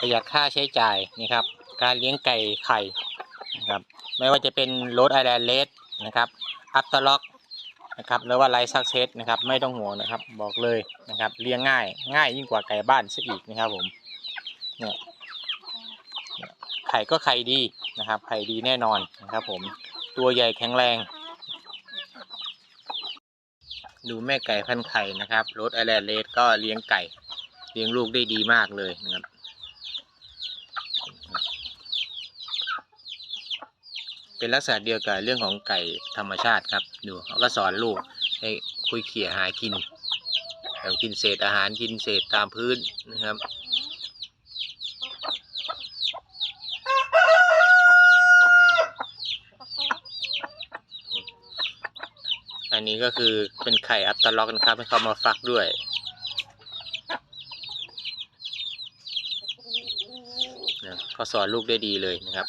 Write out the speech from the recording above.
ประหยัดค่าใช้จ่ายนี่ครับ การเลี้ยงไก่ไข่นะครับไม่ว่าจะเป็นโรดไอแลนด์เลสนะครับอัปตล็อกนะครับหรือว่าไลซักเซสนะครับไม่ต้องห่วงนะครับบอกเลยนะครับเลี้ยงง่ายง่ายยิ่งกว่าไก่บ้านซะอีกนะครับผมเนี่ยเนี่ยไข่ก็ไข่ดีนะครับไข่ดีแน่นอนนะครับผมตัวใหญ่แข็งแรง ดูแม่ไก่พันไข่นะครับโรดไอแลนด์เลสก็เลี้ยงไก่เลี้ยงลูกได้ดีมากเลยนะครับ เป็นลักษณะเดียวกับเรื่องของไก่ธรรมชาติครับ ดูเขาก็สอนลูกให้คุยเขี่ยหากินแบบกินเศษอาหารกินเศษตามพื้นนะครับ อันนี้ก็คือเป็นไข่อัปตล็อกนะครับ ให้เขามาฟักด้วยนะเขาสอนลูกได้ดีเลยนะครับ